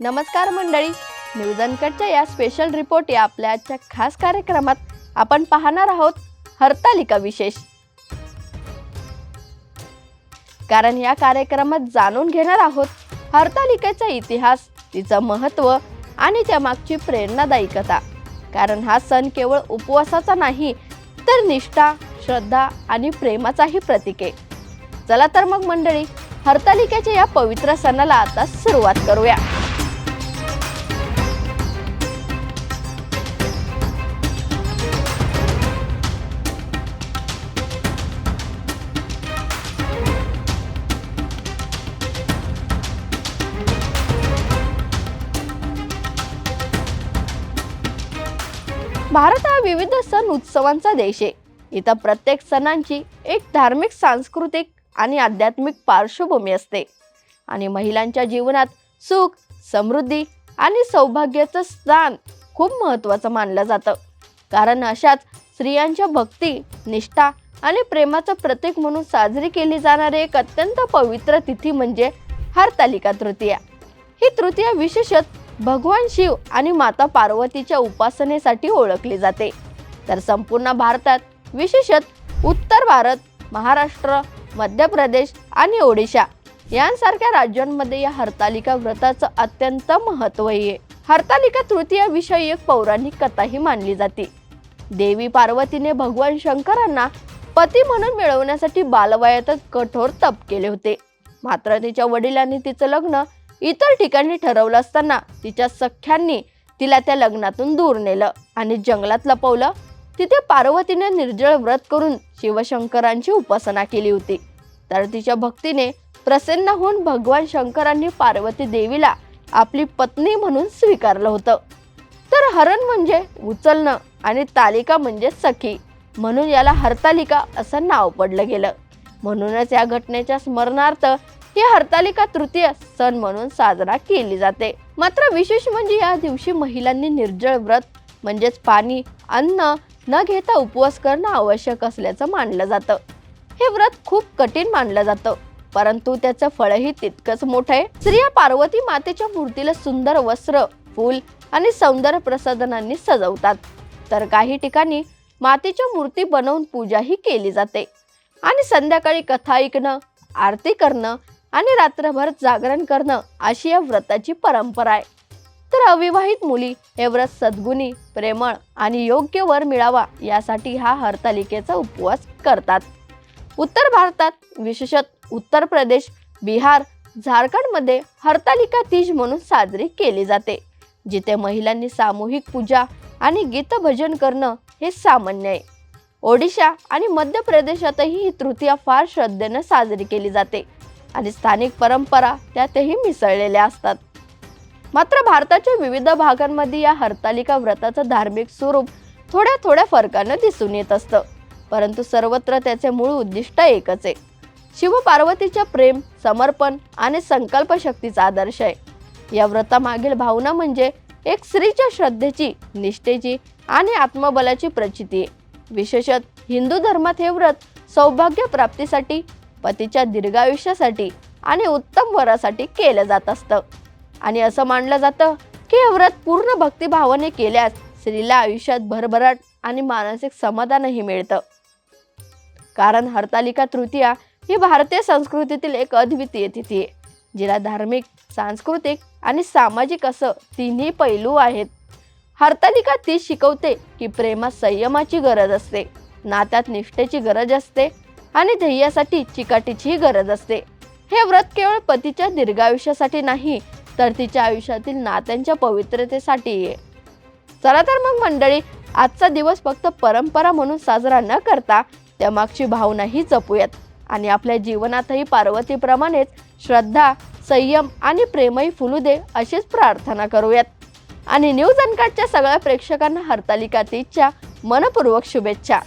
नमस्कार मंडळी. न्यूज अनकटच्या या स्पेशल रिपोर्ट या आपल्या आजच्या खास कार्यक्रमात आपण पाहणार आहोत हरतालिका विशेष. कारण या कार्यक्रमात जाणून घेणार आहोत हरतालिकेचा इतिहास तिचं महत्त्व आणि त्यामागची प्रेरणादायी कारण हा सण केवळ उपवासाचा नाही तर निष्ठा श्रद्धा आणि प्रेमाचाही प्रतीक आहे. चला तर मग मंडळी हरतालिकेच्या या पवित्र सणाला आता सुरुवात करूया. भारत हा विविध सण उत्सवांचा देश आहे. इथं प्रत्येक सणांची एक धार्मिक सांस्कृतिक आणि आध्यात्मिक पार्श्वभूमी असते. आणि महिलांच्या जीवनात सुख समृद्धी आणि सौभाग्याचं स्थान खूप महत्त्वाचं मानलं जातं. कारण अशाच स्त्रियांच्या भक्ती निष्ठा आणि प्रेमाचं प्रतीक म्हणून साजरी केली जाणारी एक अत्यंत पवित्र तिथी म्हणजे हरतालिका तृतीया. ही तृतीया विशेषत भगवान शिव आणि माता पार्वतीच्या उपासनेसाठी ओळखली जाते. तर संपूर्ण भारतात विशेषत उत्तर भारत महाराष्ट्र मध्य प्रदेश आणि ओडिशा यांसारख्या राज्यांमध्ये या हरतालिका व्रताचं अत्यंत महत्त्व आहे. हरतालिका तृतीया विषयी एक पौराणिक कथाही मानली जाते. देवी पार्वतीने भगवान शंकरांना पती म्हणून मिळवण्यासाठी बालवयातच कठोर तप केले होते. मात्र तिच्या वडिलांनी तिचं लग्न इतर ठिकाणी ठरवलं असताना तिच्या सख्यांनी तिला त्या लग्नातून दूर नेलं आणि जंगलात लपवलं. तिथे पार्वतीने निर्जळ व्रत करून शिवशंकरांची उपासना केली होती. तर तिच्या भक्तीने प्रसन्न होऊन भगवान शंकरांनी पार्वती देवीला आपली पत्नी म्हणून स्वीकारलं होतं. तर हरण म्हणजे उचलणं आणि तालिका म्हणजे सखी म्हणून याला हरतालिका असं नाव पडलं गेलं. म्हणूनच या घटनेच्या स्मरणार्थ ही हरतालिका तृतीय सण म्हणून साजरा केली जाते. मात्र विशेष म्हणजे या दिवशी महिलांनी निर्जळ व्रत म्हणजेच पाणी अन्न न घेता उपवास करणं आवश्यक असल्याचं मानलं जातं. हे व्रत खूप कठीण मानलं जातं परंतु त्याचं फळही तितकंच मोठं आहे. स्त्रिया पार्वती मातेच्या मूर्तीला सुंदर वस्त्र फूल आणि सौंदर्य प्रसाधनांनी सजवतात. तर काही ठिकाणी मातीच्या मूर्ती बनवून पूजाही केली जाते. आणि संध्याकाळी कथा ऐकणं आरती करणं आणि रात्रभर जागरण करणं अशी या व्रताची परंपरा आहे. तर अविवाहित मुली हे व्रत सद्गुणी प्रेमळ आणि योग्य वर मिळावा यासाठी हा हरतालिकेचा उपवास करतात. उत्तर भारतात विशेषत उत्तर प्रदेश बिहार झारखंडमध्ये हरतालिका तीज म्हणून साजरी केली जाते जिथे महिलांनी सामूहिक पूजा आणि गीतभजन करणं हे सामान्य आहे. ओडिशा आणि मध्य प्रदेशातही ही तृतीया फार श्रद्धेनं साजरी केली जाते. आणि स्थानिक परंपरा त्यातही मिसळलेल्या असतात. मात्र भारताच्या विविध भागांमध्ये या हरतालिका व्रताचं धार्मिक स्वरूप थोड्या थोड्या फरकानं दिसून येत असतं. परंतु सर्वत्र त्याचे मूळ उद्दिष्ट एकच आहे. शिवपार्वतीच्या प्रेम समर्पण आणि संकल्पशक्तीचा आदर्श आहे. या व्रतामागील भावना म्हणजे एक स्त्रीच्या श्रद्धेची निष्ठेची आणि आत्मबलाची प्रचिती आहे. विशेषत हिंदू धर्मात हे व्रत सौभाग्य प्राप्तीसाठी पतीच्या दीर्घायुष्यासाठी आणि उत्तम वरासाठी केलं जात असतं. आणि असं मानलं जातं की हे व्रत पूर्ण भक्तिभावाने केल्यास स्त्रीला आयुष्यात भरभराट आणि मानसिक समाधानही मिळतं. कारण हरतालिका तृतीया ही भारतीय संस्कृतीतील एक अद्वितीय तिथी आहे जिला धार्मिक सांस्कृतिक आणि सामाजिक असं तिन्ही पैलू आहेत. हरतालिका ती शिकवते की प्रेमात संयमाची गरज असते नात्यात निष्ठेची गरज असते आणि ध्येयासाठी चिकाटीचीही गरज असते. हे व्रत केवळ पतीच्या दीर्घायुष्यासाठी नाही तर तिच्या आयुष्यातील नात्यांच्या पवित्रतेसाठी आहे. चला तर मग मंडळी आजचा दिवस फक्त परंपरा म्हणून साजरा न करता त्यामागची भावनाही जपूयात. आणि आपल्या जीवनातही पार्वतीप्रमाणेच श्रद्धा संयम आणि प्रेमही फुलू दे अशीच प्रार्थना करूयात. आणि न्यूज अनकाटच्या सगळ्या प्रेक्षकांना हरतालिका तीजच्या मनपूर्वक शुभेच्छा.